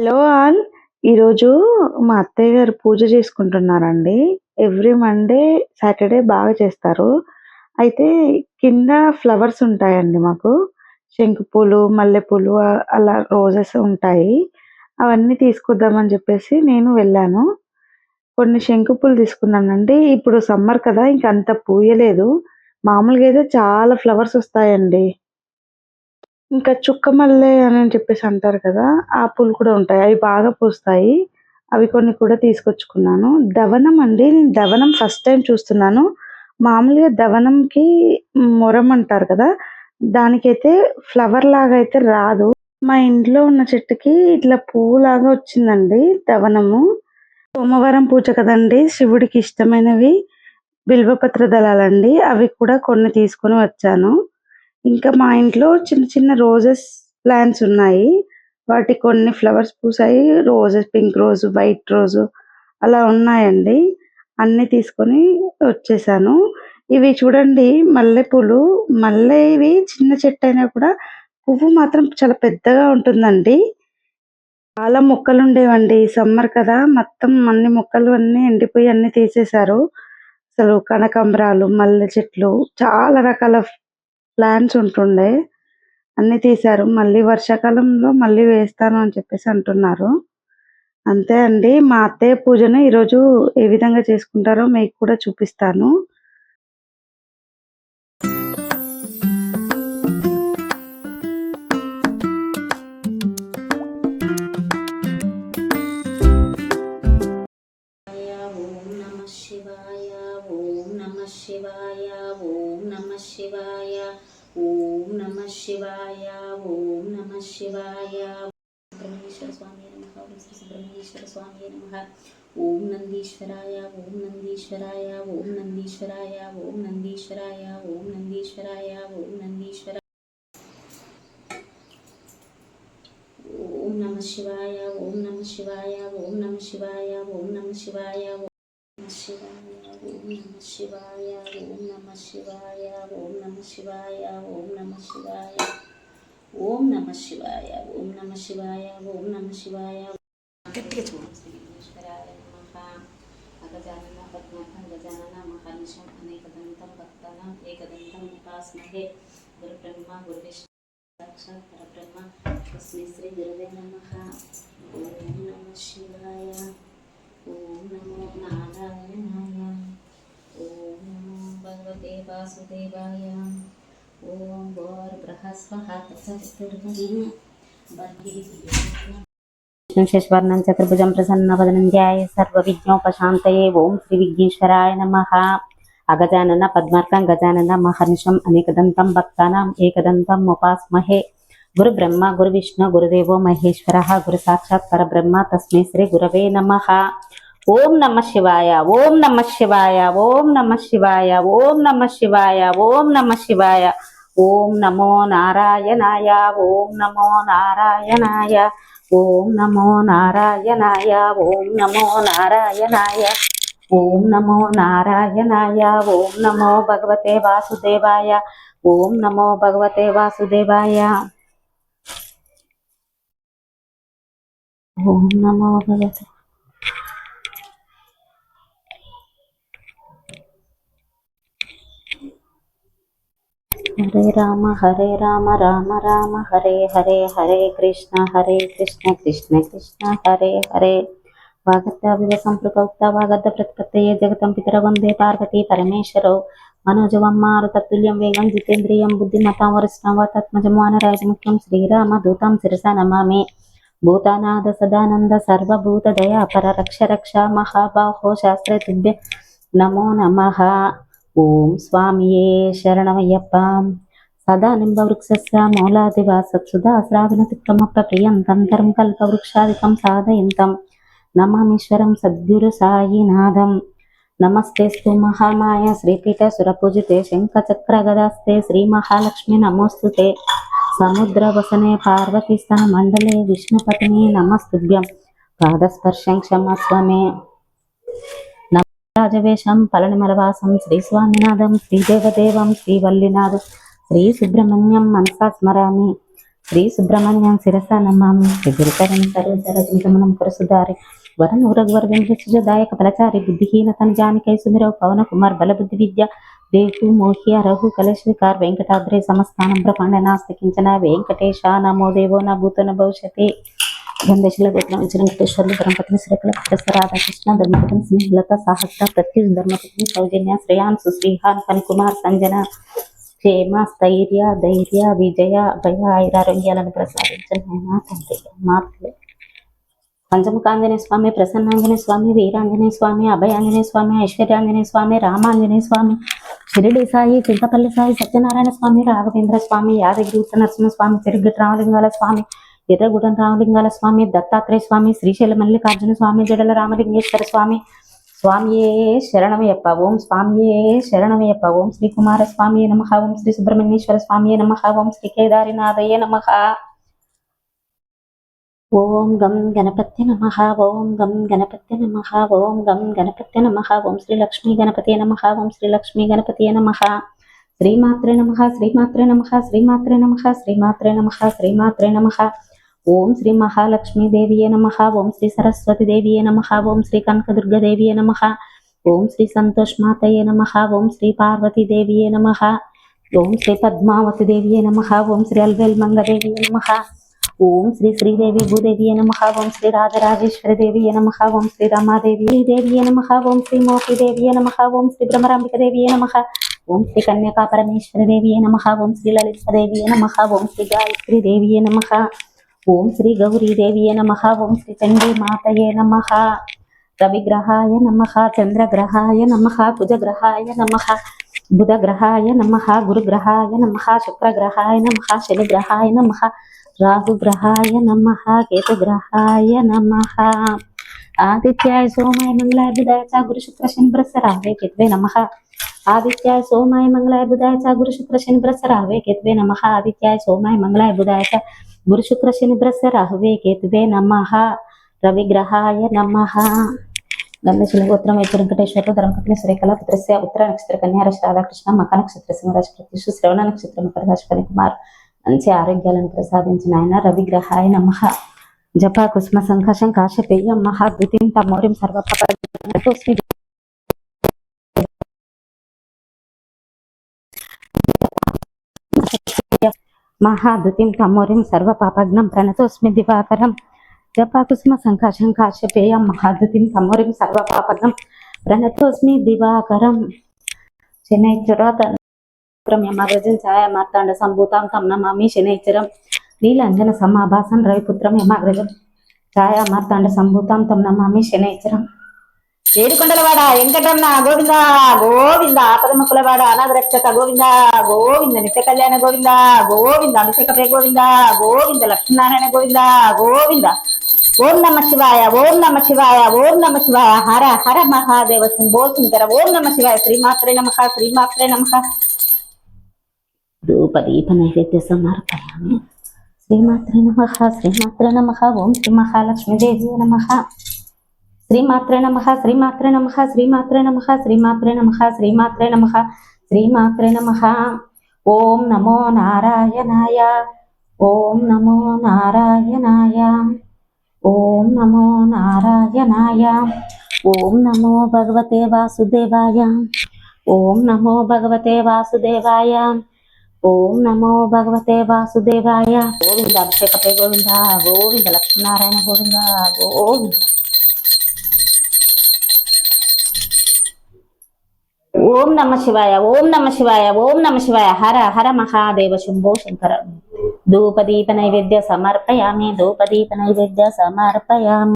Hello all. ఈరోజు మా అత్తయ్య గారు పూజ చేసుకుంటున్నారండి. ఎవ్రీ మండే సాటర్డే బాగా చేస్తారు. అయితే కింద ఫ్లవర్స్ ఉంటాయండి మాకు. శంకుపూలు మల్లెపూలు అలా రోజెస్ ఉంటాయి. అవన్నీ తీసుకొద్దామని చెప్పేసి నేను వెళ్ళాను. కొన్ని శంకుపూలు తీసుకున్నానండి. ఇప్పుడు సమ్మర్ కదా ఇంక అంత పూయలేదు. మామూలుగా అయితే చాలా ఫ్లవర్స్ వస్తాయండి. ఇంకా చుక్క మల్లె అని చెప్పేసి అంటారు కదా ఆ పూలు కూడా ఉంటాయి. అవి బాగా పూస్తాయి. అవి కొన్ని కూడా తీసుకొచ్చుకున్నాను. దవనం అండి. నేను దవనం ఫస్ట్ టైం చూస్తున్నాను. మామూలుగా దవనంకి మొరం అంటారు కదా దానికైతే ఫ్లవర్ లాగా అయితే రాదు. మా ఇంట్లో ఉన్న చెట్టుకి ఇట్లా పువ్వు లాగా వచ్చిందండి దవనము. సోమవారం పూజ కదండి శివుడికి ఇష్టమైనవి. బిల్వపత్ర దళాలండి. అవి కూడా కొన్ని తీసుకొని వచ్చాను. ఇంకా మా ఇంట్లో చిన్న చిన్న రోజెస్ ప్లాంట్స్ ఉన్నాయి. వాటి కొన్ని ఫ్లవర్స్ పూసాయి. Roses pink rose white rose అలా ఉన్నాయండి. అన్ని తీసుకొని వచ్చేసాను. ఇవి చూడండి మల్లెపూలు. మల్లె ఇవి చిన్న చెట్టు అయినా కూడా పువ్వు మాత్రం చాలా పెద్దగా ఉంటుందండి. చాలా మొక్కలు ఉండేవండి సమ్మర్ కదా. మొత్తం అన్ని మొక్కలు అన్ని ఎండిపోయి అన్ని తీసేశారు. అసలు కనకాంబరాలు మల్లె చెట్లు చాలా రకాల ప్లాన్స్ ఉంటుండే. అన్ని తీశారు. మళ్ళీ వర్షాకాలంలో మళ్ళీ వేస్తాను అని చెప్పేసి అంటున్నారు. అంతే అండి. మా అత్తయ్య పూజను ఈరోజు ఏ విధంగా చేసుకుంటారో మీకు కూడా చూపిస్తాను. శివాయ. ఓం నమ శివాయ. ఓం నమ శివాయ. शिवाय ॐ नमः शिवाय। सुब्रह्मण्येश्वर स्वामी नमः ॐ स्वामी नमः। ॐ नन्दीश्वराय ॐ नन्दीश्वराय ॐ नन्दीश्वराय ॐ नन्दीश्वराय ॐ नन्दीश्वराय ॐ नन्दीश्वराय ॐ नमः शिवाय ॐ नमः शिवाय ॐ नमः शिवाय ॐ नमः शिवाय ॐ नमः शिवाय। ఓం నమ శివాయ ఓం నమ శివాయ ఓం నమ శివాయ ఓం నమ శివాయ ఓం నమ శివాయ ఓం నమ శివాయ ఓం నమ శివాయ. గట్టిగా చూడు. శ్రీశ్వరాయ నమః. అగజానన పద్మాకం గజానన మహర్నిశం అనేకదంతం భక్తానాం ఏకదంతం ఉపాస్మహే గురు బ్రహ్మ గురు విష్ణు సాక్షాత్ పరబ్రహ్మ. తస్మై శ్రీ గురవే నమః. ఓం నమ శివాయ. ओम चतुर्भुज प्रसन्न ओम नमो भगवते वासुदेवाय ओम गौर विष्णुशेषवर्णं चतुर्भुजं प्रसन्नवदनञ्जाय ॐ श्रीविघ्नेश्वराय नमः। अगजानन पद्मार्कं गजानन महर्निशम् अनेकदन्तं भक्तानाम् एकदन्तम् उपास्महे गुरुब्रह्म गुरुविष्णु गुरुदेवो महेश्वरः गुरुसाक्षात् परब्रह्म तस्मै श्रीगुरवे नमः। ఓం నమ శివాయ ఓం నమ శివాయ ఓం నమ శివాయ ఓం నమ శివాయ ఓం నమ శివాయ. ఓం నమో నారాయణాయ ఓం నమో నారాయణాయ ఓం నమో నారాయణాయ ఓం నమో నారాయణాయ ఓం నమో నారాయణాయ ఓం నమో భగవతే వాసుదేవాయ ఓం నమో భగవతే వాసుదేవాయ. ఓం నమో భగవతే హరే రామ హరే రామ రామ రామ హరే హరే హరే కృష్ణ హరే కృష్ణ కృష్ణ కృష్ణ హరే హరే. వాగత్యావివ సంపృకౌక్త వాగద్ద ప్రతిపత్తయే జగతం పితర వందే పార్వతీ పరమేశ్వరౌ. మనోజవమ్మారు తత్తుల్యం వేగం జితేంద్రియం బుద్ధిమతాం వరిష్ణవ తత్మజమానరాజముఖ్యం శ్రీరామ దూతం శిరస నమామి. భూతానాథ సదానంద సర్వభూత దయా పర రక్ష రక్ష మహాబాహో శాస్త్ర తుభ్య నమో నమః. ఓం స్వామియే శరణమయ్యప్ప. సదా నింబవృక్షస్య మూలాదివాసత్సుధా శ్రావినతిక్రమప్ప ప్రియం తంతరం కల్పవృక్షాదికం సాధయంతం. నమామీశ్వరం సద్గురు సాయినాథం. నమస్తేస్తు మహామాయ శ్రీపీఠ సురపూజితే శంఖచక్ర గదాస్తే శ్రీ మహాలక్ష్మి నమోస్తుతే. సముద్ర వసనే పార్వతీస్తన మండలే విష్ణుపతిని నమస్తుభ్యం. పాదస్పర్శం క్షమస్వమే రాజవేషం పళనిమలవాసం శ్రీ స్వామినాథం శ్రీదేవదేవం శ్రీవల్లినాథం శ్రీ సుబ్రహ్మణ్యం మనసా స్మరామి శ్రీ సుబ్రహ్మణ్యం శిరస నమామి శ్రీ గురుకరణ సరోజరజమనం కురసుదారి వరన్ ఉరగ్వర వెంకటదాయక ఫలచారి బుద్ధిహీన తన జానికై సుమిరవ్ పవన కుమార్ బలబుద్ధి విద్య దేహు మోహ్య రఘు కలశ వెంకటాద్రి సమస్థానం బ్రహ్మాండ నాస్తి కించన వెంకటేశ నమో దేవో నా భూతన భవిష్యతే. గంధశిల గోత్రం వెంకటేశ్వర్లు ధర్మపతిని శ్రీకల కృష్ణ రాధాకృష్ణ ధర్మపతిని స్నేహలత సహస్ర ప్రత్యుష్ ధర్మపతిని సౌజన్య శ్రేయాన్ సుశ్రీహాన్ కనుకుమార్ సంజన క్షేమ స్థైర్య ధైర్య విజయ అభయ ఐరారోగ్యాలను ప్రసాదించిన నాయనా తండ్రి పంచముఖాంజనేయ స్వామి ప్రసన్నాంజనేయ స్వామి వీరాంజనేయ స్వామి అభయాంజనేయ స్వామి ఐశ్వర్యాంజనేయ స్వామి రామాంజనేయ స్వామి షిరిడి సాయి చింతపల్లి సాయి సత్యనారాయణ స్వామి రాఘవేంద్ర స్వామి యాదగిరి ఉత్త నరసింహ స్వామి తిరుగు రామలింగాల స్వామి ఎర్రగూడెం రామలింగాల స్వామి దత్తాత్రేయ స్వామి శ్రీశైల మల్లికార్జున స్వామి జడల రామలింగేశ్వర స్వామి. స్వామియే శరణమయ్యప్ప ఓం స్వామియే శరణమయ్యప్ప ఓం శ్రీ కుమార స్వామి నమ ఓం శ్రీ సుబ్రహ్మణ్యేశ్వర స్వామి నమ ఓం శ్రీ కేదారినాథయ్య నమ. ఓం గం గణపతి నమ ఓం గం గణపతి నమ ఓం గం గణపతి నమ ఓం శ్రీ లక్ష్మీ గణపతి నమ ఓం శ్రీ లక్ష్మీ గణపతి నమ. శ్రీమాత్రే నమ శ్రీమాత్రే నమ శ్రీమాత్రే నమ శ్రీమాత్రే నమ శ్రీమాత్రే నమ. ఓం శ్రీ మహాలక్ష్మీదేవియే నమ ఓం శ్రీ సరస్వతిదేవియే నమ ఓం శ్రీ కనకదుర్గదేవియే నమ ఓం శ్రీ సంతోష్ మాతయే నమ ఓం శ్రీ పార్వతీదేవియే నమ ఓం శ్రీ పద్మావతిదేవియే నమ ఓం శ్రీ అల్వేల్ మంగదేవియే నమ ఓం శ్రీ శ్రీదేవి భూదేవియే నమ ఓం శ్రీ రాజరాజేశ్వరదేవియే నమ ఓం శ్రీ రమాదేవి దేవియే నమ ఓం శ్రీ మోహిదేవియే నమ ఓం శ్రీ భ్రమరాంబికదేవియే నమ ఓం శ్రీ కన్యకా పరమేశ్వరదేవియే నమ ఓం శ్రీ లలితదేవియే నమ ఓం శ్రీ గాయత్రీదేవియే నమ ఓం శ్రీ గౌరీదేవియే నమ ఓం శ్రీ చండీ మాతయే నమ రవిగ్రహాయ నమ చంద్రగ్రహాయ నమ కుజగ్రహాయ నమ బుధగ్రహాయ నమ గురుగ్రహాయ నమ శుక్రగ్రహాయ నమ శనిగ్రహాయ నమ రాహుగ్రహాయ నమ కేతుగ్రహాయ నమ. ఆదిత్యాయ సోమాయ మంగళాయ బుధాయ గురు శుక్ర శని బృహస్పరావే కేత్వే నమ. ఆదిత్యాయ సోమాయ మంగళాయ బుధాయ చ గురు శుక్ర శని బృహస్పరావే కేత్వే నమ. ఆదిత్యాయ సోమాయ మంగళాయ బుధాయ చ గురు शनि శని బృహస్పరాహవే కేతువే नमः రవిగ్రహాయ నమ. గంధశిల గోత్రం వైపు వెంకటేశ్వర ధర్మపత్ని శ్రీకళ పుత్రస్య ఉత్తర నక్షత్ర కన్యారాశి రాధాకృష్ణ మక నక్షత్ర సింహరాశి ప్రత్యుషు శ్రవణ నక్షత్ర మకర కుమార్ మంచి ఆరోగ్యాలను ప్రసాదించిన ఆయన రవిగ్రహాయ నమ. జప కుస్మ సంఘర్షం కాశపేయం మహాద్వితీం తమోరిం సర్వపస్మి మహాదుతిం తమోరిం సర్వపాపగ్నం ప్రణతోస్మి దివాకరం. జపాకుస్మ సంకాశం కాశ్యపేయం మహాదుతిం తమోరిం సర్వపాపగ్నం ప్రణతోస్మి దివాకరం. శనైశ్వర యమరజం ఛాయ మార్తాండ సంభూతాం తం నమామి శనైశ్వరం నీలాంజన సమాభాసం రవిపుత్రం యమాగ్రజం. ఛాయా మార్తాండ సంభూతాం తం నమామి శనైశ్వరం ఏడుకొండలవాడ వెంకటరమణ గోవింద గోవింద ఆపదముకులవాడ అనాథ రక్షక గోవింద గోవింద నిత్య కళ్యాణ గోవింద గోవింద అభిషేక ప్రియ గోవింద గోవింద లక్ష్మీనారాయణ గోవింద గోవింద. ఓం నమ శివాయ ఓం నమ శివాయ ఓం నమ శివాయ హర హర మహాదేవ శంభో శంకర ఓం నమ శివాయ శ్రీమాత్రే నమక శ్రీమాత్రే నమ. ధూపదీప నైవేద్య సమర్పయామి. శ్రీమాత్రే నమ శ్రీమాత్రే నమ ఓం శ్రీ మహాలక్ష్మీదేవి నమ. శ్రీమాత్ర నమ శ్రీమాత్ర నమ శ్రీమాత్ర నమ శ్రీమాత్ర నమ శ్రీమాత్ర నమ శ్రీమాత్ర నమ. ఓం నమో నారాయణాయ ఓం నమో నారాయణాయ ఓం నమో నారాయణాయ ఓం నమో భగవతే వాసుదేవాయ ఓం నమో భగవతే వాసుదేవాయ ఓం నమో భగవతే వాసుదేవాయ. గోవింద అభిషేకపై గోవింద గోవింద లక్ష్మీనారాయణ గోవింద గోవింద. ఓం నమ శివాయ ఓం నమ శివాయ ఓం నమ శివాయ. హర హర మహాదేవ శంభో శంకర. ధూపదీప నైవేద్య సమర్పయామి ధూపదీప నైవేద్య సమర్పయామి.